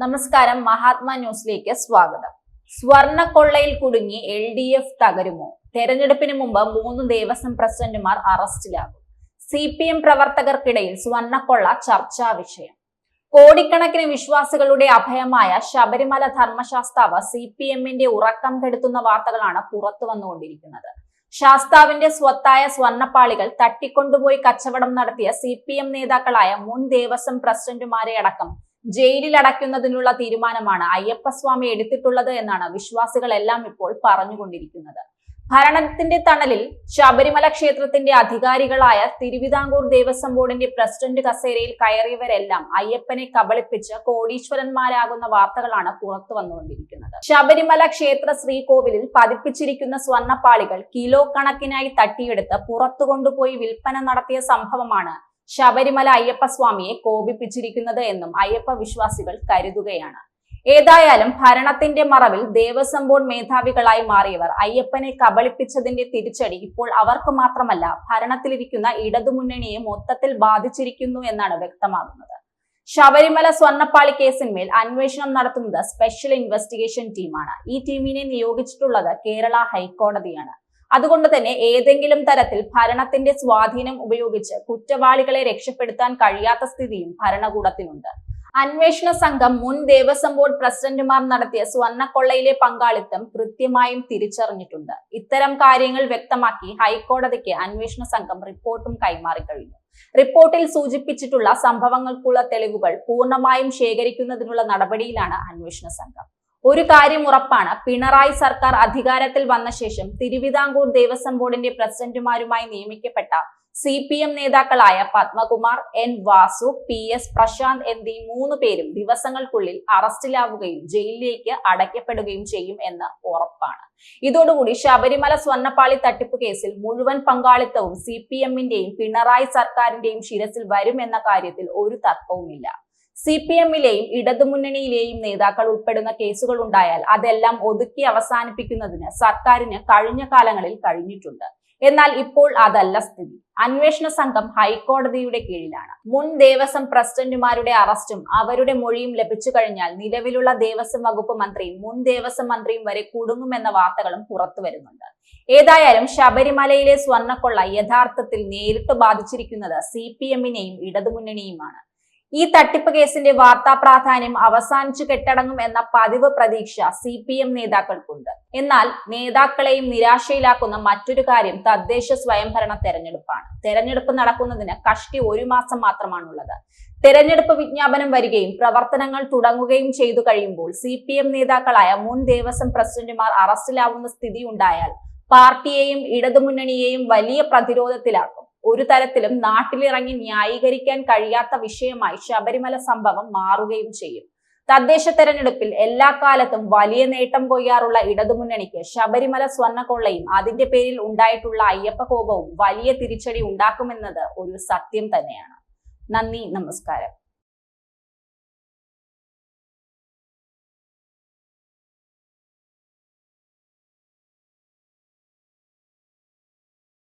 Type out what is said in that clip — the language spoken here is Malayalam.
നമസ്കാരം മഹാത്മാ ന്യൂസിലേക്ക് സ്വാഗതം. സ്വർണക്കൊള്ളയിൽ കുടുങ്ങി എൽ ഡി എഫ് തകരുമോ? തെരഞ്ഞെടുപ്പിന് മുമ്പ് മൂന്ന് ദേവസ്വം പ്രസിഡന്റുമാർ അറസ്റ്റിലാകും. സി പി എം പ്രവർത്തകർക്കിടയിൽ സ്വർണക്കൊള്ള ചർച്ചാ വിഷയം. കോടിക്കണക്കിന് വിശ്വാസികളുടെ അഭയമായ ശബരിമല ധർമ്മശാസ്താവ് സി പി എമ്മിന്റെ ഉറക്കം കെടുത്തുന്ന വാർത്തകളാണ് പുറത്തു വന്നുകൊണ്ടിരിക്കുന്നത്. ശാസ്താവിന്റെ സ്വത്തായ സ്വർണപ്പാളികൾ തട്ടിക്കൊണ്ടുപോയി കച്ചവടം നടത്തിയ സി പി എം നേതാക്കളായ മുൻ ദേവസ്വം പ്രസിഡന്റുമാരെ അടക്കം ജയിലിൽ അടയ്ക്കുന്നതിനുള്ള തീരുമാനമാണ് അയ്യപ്പസ്വാമി എടുത്തിട്ടുള്ളത് എന്നാണ് വിശ്വാസികളെല്ലാം ഇപ്പോൾ പറഞ്ഞുകൊണ്ടിരിക്കുന്നത്. ഭരണത്തിന്റെ തണലിൽ ശബരിമല ക്ഷേത്രത്തിന്റെ അധികാരികളായ തിരുവിതാംകൂർ ദേവസ്വം ബോർഡിന്റെ പ്രസിഡന്റ് കസേരയിൽ കയറിയവരെല്ലാം അയ്യപ്പനെ കബളിപ്പിച്ച് കോടീശ്വരന്മാരാകുന്ന വാർത്തകളാണ് പുറത്തു വന്നുകൊണ്ടിരിക്കുന്നത്. ശബരിമല ക്ഷേത്ര ശ്രീകോവിലിൽ പതിപ്പിച്ചിരിക്കുന്ന സ്വർണപ്പാളികൾ കിലോ കണക്കിനായി തട്ടിയെടുത്ത് പുറത്തു കൊണ്ടുപോയി വിൽപ്പന നടത്തിയ സംഭവമാണ് ശബരിമല അയ്യപ്പസ്വാമിയെ കോപിപ്പിച്ചിരിക്കുന്നത് എന്നും അയ്യപ്പ വിശ്വാസികൾ കരുതുകയാണ്. ഏതായാലും ഭരണത്തിന്റെ മറവിൽ ദേവസ്വം ബോർഡ് മേധാവികളായി മാറിയവർ അയ്യപ്പനെ കബളിപ്പിച്ചതിന്റെ തിരിച്ചടി ഇപ്പോൾ അവർക്ക് മാത്രമല്ല ഭരണത്തിലിരിക്കുന്ന ഇടതുമുന്നണിയെ മൊത്തത്തിൽ ബാധിച്ചിരിക്കുന്നു എന്നാണ് വ്യക്തമാകുന്നത്. ശബരിമല സ്വർണപ്പാളി കേസിന്മേൽ അന്വേഷണം നടത്തുന്നത് സ്പെഷ്യൽ ഇൻവെസ്റ്റിഗേഷൻ ടീമാണ്. ഈ ടീമിനെ നിയോഗിച്ചിട്ടുള്ളത് കേരള ഹൈക്കോടതിയാണ്. അതുകൊണ്ട് തന്നെ ഏതെങ്കിലും തരത്തിൽ ഭരണത്തിന്റെ സ്വാധീനം ഉപയോഗിച്ച് കുറ്റവാളികളെ രക്ഷപ്പെടുത്താൻ കഴിയാത്ത സ്ഥിതിയും ഭരണകൂടത്തിനുണ്ട്. അന്വേഷണ സംഘം മുൻ ദേവസ്വം ബോർഡ് പ്രസിഡന്റുമാർ നടത്തിയ സ്വർണക്കൊള്ളയിലെ പങ്കാളിത്തം കൃത്യമായും തിരിച്ചറിഞ്ഞിട്ടുണ്ട്. ഇത്തരം കാര്യങ്ങൾ വ്യക്തമാക്കി ഹൈക്കോടതിക്ക് അന്വേഷണ സംഘം റിപ്പോർട്ടും കൈമാറി കഴിഞ്ഞു. റിപ്പോർട്ടിൽ സൂചിപ്പിച്ചിട്ടുള്ള സംഭവങ്ങൾക്കുള്ള തെളിവുകൾ പൂർണമായും ശേഖരിക്കുന്നതിനുള്ള നടപടിയിലാണ് അന്വേഷണ സംഘം. ഒരു കാര്യം ഉറപ്പാണ്. പിണറായി സർക്കാർ അധികാരത്തിൽ വന്ന ശേഷം തിരുവിതാംകൂർ ദേവസ്വം ബോർഡിന്റെ പ്രസിഡന്റുമാരുമായി നിയമിക്കപ്പെട്ട സി പി എം നേതാക്കളായ Padmakumar N Vasu P S Prashanth എന്നീ മൂന്ന് പേരും ദിവസങ്ങൾക്കുള്ളിൽ അറസ്റ്റിലാവുകയും ജയിലിലേക്ക് അടയ്ക്കപ്പെടുകയും ചെയ്യും എന്ന് ഉറപ്പാണ്. ഇതോടുകൂടി ശബരിമല സ്വർണപ്പാളി തട്ടിപ്പ് കേസിൽ മുഴുവൻ പങ്കാളിത്തവും സി പി എമ്മിന്റെയും പിണറായി സർക്കാരിന്റെയും ശിരസിൽ വരുമെന്ന കാര്യത്തിൽ ഒരു തർക്കവുമില്ല. സി പി എമ്മിലെയും ഇടതുമുന്നണിയിലെയും നേതാക്കൾ ഉൾപ്പെടുന്ന കേസുകൾ ഉണ്ടായാൽ അതെല്ലാം ഒതുക്കി അവസാനിപ്പിക്കുന്നതിന് സർക്കാരിന് കഴിഞ്ഞ കാലങ്ങളിൽ കഴിഞ്ഞിട്ടുണ്ട്. എന്നാൽ ഇപ്പോൾ അതല്ല സ്ഥിതി. അന്വേഷണ സംഘം ഹൈക്കോടതിയുടെ കീഴിലാണ്. മുൻ ദേവസ്വം പ്രസിഡന്റുമാരുടെ അറസ്റ്റും അവരുടെ മൊഴിയും ലഭിച്ചു കഴിഞ്ഞാൽ നിലവിലുള്ള ദേവസ്വം വകുപ്പ് മന്ത്രിയും മുൻ ദേവസ്വം മന്ത്രിയും വരെ കുടുങ്ങുമെന്ന വാർത്തകളും പുറത്തു വരുന്നുണ്ട്. ഏതായാലും ശബരിമലയിലെ സ്വർണക്കൊള്ള യഥാർത്ഥത്തിൽ നേരിട്ട് ബാധിച്ചിരിക്കുന്നത് സി പി എമ്മിനെയും ഇടതുമുന്നണിയുമാണ്. ഈ തട്ടിപ്പ് കേസിന്റെ വാർത്താ പ്രാധാന്യം അവസാനിച്ചു കെട്ടടങ്ങും എന്ന പതിവ് പ്രതീക്ഷ സി പി എം നേതാക്കൾക്കുണ്ട്. എന്നാൽ നേതാക്കളെയും നിരാശയിലാക്കുന്ന മറ്റൊരു കാര്യം തദ്ദേശ സ്വയംഭരണ തെരഞ്ഞെടുപ്പാണ്. തെരഞ്ഞെടുപ്പ് നടക്കുന്നതിന് കഷ്ടി ഒരു മാസം മാത്രമാണുള്ളത്. തെരഞ്ഞെടുപ്പ് വിജ്ഞാപനം വരികയും പ്രവർത്തനങ്ങൾ തുടങ്ങുകയും ചെയ്തു കഴിയുമ്പോൾ സി പി എം നേതാക്കളായ മുൻ ദേവസ്വം പ്രസിഡന്റുമാർ അറസ്റ്റിലാവുന്ന സ്ഥിതി ഉണ്ടായാൽ പാർട്ടിയെയും ഇടതുമുന്നണിയെയും വലിയ പ്രതിരോധത്തിലാക്കും. ഒരു തരത്തിലും നാട്ടിലിറങ്ങി ന്യായീകരിക്കാൻ കഴിയാത്ത വിഷയമായി ശബരിമല സംഭവം മാറുകയും ചെയ്യും. തദ്ദേശ തെരഞ്ഞെടുപ്പിൽ എല്ലാ കാലത്തും വലിയ നേട്ടം കൊയ്യാറുള്ള ഇടതുമുന്നണിക്ക് ശബരിമല സ്വർണക്കൊള്ളയും അതിന്റെ പേരിൽ ഉണ്ടായിട്ടുള്ള അയ്യപ്പ കോപവും വലിയ തിരിച്ചടി ഉണ്ടാക്കുമെന്നത് ഒരു സത്യം തന്നെയാണ്. നന്ദി നമസ്കാരം.